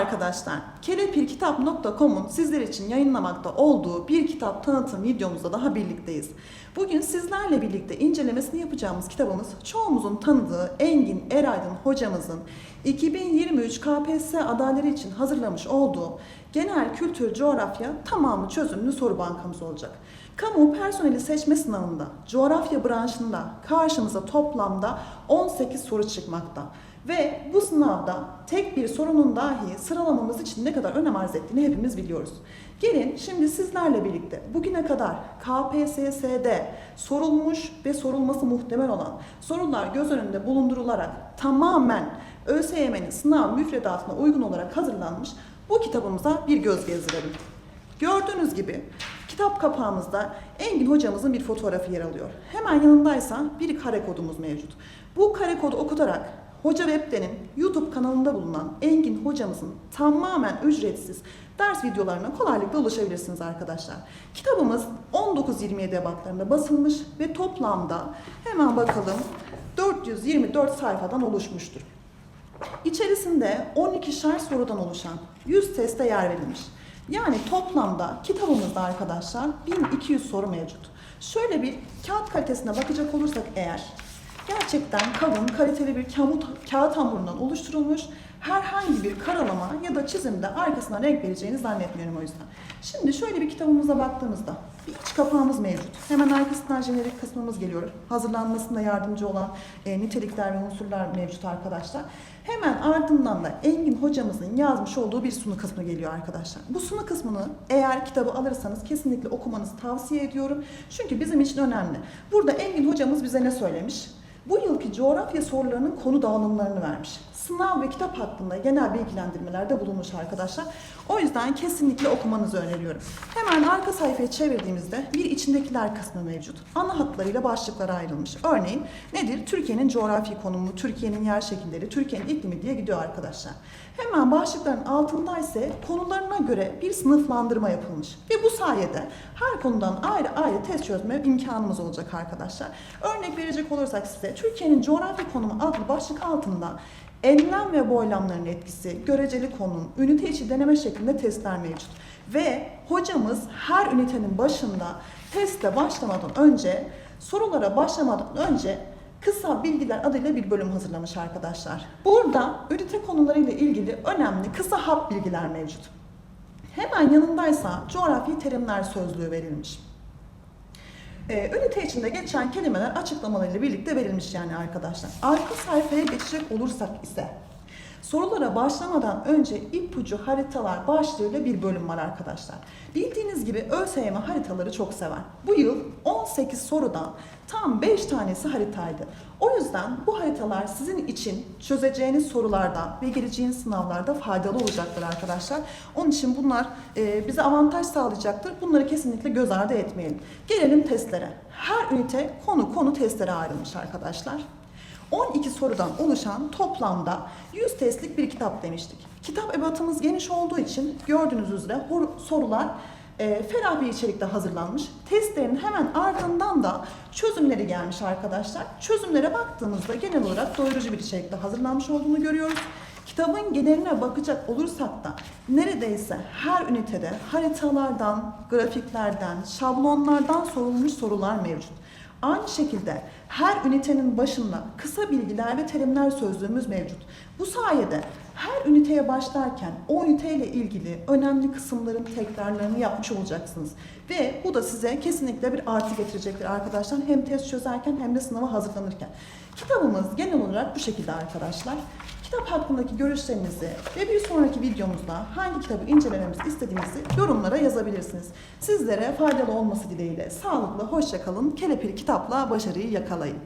arkadaşlar. Kelepirkitap.com'un sizler için yayınlamakta olduğu bir kitap tanıtım videomuzda daha birlikteyiz. Bugün sizlerle birlikte incelemesini yapacağımız kitabımız çoğumuzun tanıdığı Engin Eraydın hocamızın 2023 KPSS adayları için hazırlamış olduğu genel kültür coğrafya tamamı çözümlü soru bankamız olacak. Kamu personeli seçme sınavında coğrafya branşında karşımıza toplamda 18 soru çıkmakta. Ve bu sınavda tek bir sorunun dahi sıralamamız için ne kadar önem arz ettiğini hepimiz biliyoruz. Gelin şimdi sizlerle birlikte bugüne kadar KPSS'de sorulmuş ve sorulması muhtemel olan sorular göz önünde bulundurularak tamamen ÖSYM'nin sınav müfredatına uygun olarak hazırlanmış bu kitabımıza bir göz gezdirelim. Gördüğünüz gibi kitap kapağımızda Engin hocamızın bir fotoğrafı yer alıyor. Hemen yanındaysa bir kare kodumuz mevcut. Bu kare kodu okutarak Hoca Web'de'nin YouTube kanalında bulunan Engin hocamızın tamamen ücretsiz ders videolarına kolaylıkla ulaşabilirsiniz arkadaşlar. Kitabımız 19-27 ebatlarında basılmış ve toplamda hemen bakalım 424 sayfadan oluşmuştur. İçerisinde 12'şer sorudan oluşan 100 teste yer verilmiş. Yani toplamda kitabımızda arkadaşlar 1200 soru mevcut. Şöyle bir kağıt kalitesine bakacak olursak eğer gerçekten kalın, kaliteli bir kağıt, kağıt hamurundan oluşturulmuş herhangi bir karalama ya da çizimde arkasına renk vereceğini zannetmiyorum o yüzden. Şimdi şöyle bir kitabımıza baktığımızda bir iç kapağımız mevcut. Hemen arkasından jenerik kısmımız geliyor. Hazırlanmasında yardımcı olan e, nitelikler ve unsurlar mevcut arkadaşlar. Hemen ardından da Engin hocamızın yazmış olduğu bir sunu kısmı geliyor arkadaşlar. Bu sunu kısmını eğer kitabı alırsanız kesinlikle okumanızı tavsiye ediyorum. Çünkü bizim için önemli. Burada Engin hocamız bize ne söylemiş? Bu yılki coğrafya sorularının konu dağılımlarını vermiş. Sınav ve kitap hakkında genel bilgilendirmelerde bulunmuş arkadaşlar. O yüzden kesinlikle okumanızı öneriyorum. Hemen arka sayfayı çevirdiğimizde bir içindekiler kısmı mevcut. Ana hatlarıyla başlıklara ayrılmış. Örneğin nedir? Türkiye'nin coğrafi konumu, Türkiye'nin yer şekilleri, Türkiye'nin iklimi diye gidiyor arkadaşlar. Hemen başlıkların altında ise konularına göre bir sınıflandırma yapılmış. Ve bu sayede her konudan ayrı ayrı test çözme imkanımız olacak arkadaşlar. Örnek verecek olursak size Türkiye'nin coğrafi konumu adlı başlık altında enlem ve boylamların etkisi, göreceli konum, ünite içi deneme şeklinde testler mevcut. Ve hocamız her ünitenin başında teste başlamadan önce, sorulara başlamadan önce kısa bilgiler adıyla bir bölüm hazırlamış arkadaşlar. Burada ünite konularıyla ilgili önemli kısa hap bilgiler mevcut. Hemen yanındaysa coğrafi terimler sözlüğü verilmiş. Ee, ünite içinde geçen kelimeler açıklamalarıyla birlikte verilmiş yani arkadaşlar. Arka sayfaya geçecek olursak ise sorulara başlamadan önce ipucu haritalar başlığıyla bir bölüm var arkadaşlar. Bildiğiniz gibi ÖSYM haritaları çok sever. Bu yıl 18 sorudan tam 5 tanesi haritaydı. O yüzden bu haritalar sizin için çözeceğiniz sorularda ve geleceğiniz sınavlarda faydalı olacaktır arkadaşlar. Onun için bunlar e, bize avantaj sağlayacaktır. Bunları kesinlikle göz ardı etmeyelim. Gelelim testlere. Her ünite konu konu testlere ayrılmış arkadaşlar. 12 sorudan oluşan toplamda 100 testlik bir kitap demiştik. Kitap ebatımız geniş olduğu için gördüğünüz üzere sorular e, ferah bir içerikte hazırlanmış. Testlerin hemen ardından da çözümleri gelmiş arkadaşlar. Çözümlere baktığımızda genel olarak doyurucu bir içerikte hazırlanmış olduğunu görüyoruz. Kitabın geneline bakacak olursak da neredeyse her ünitede haritalardan, grafiklerden, şablonlardan sorulmuş sorular mevcut. Aynı şekilde her ünitenin başında kısa bilgiler ve terimler sözlüğümüz mevcut. Bu sayede her üniteye başlarken o üniteyle ilgili önemli kısımların tekrarlarını yapmış olacaksınız. Ve bu da size kesinlikle bir artı getirecektir arkadaşlar. Hem test çözerken hem de sınava hazırlanırken. Kitabımız genel olarak bu şekilde arkadaşlar. Kitap hakkındaki görüşlerinizi ve bir sonraki videomuzda hangi kitabı incelememizi istediğinizi yorumlara yazabilirsiniz. Sizlere faydalı olması dileğiyle sağlıklı, hoşça kalın. Kelepir kitapla başarıyı yakalayın.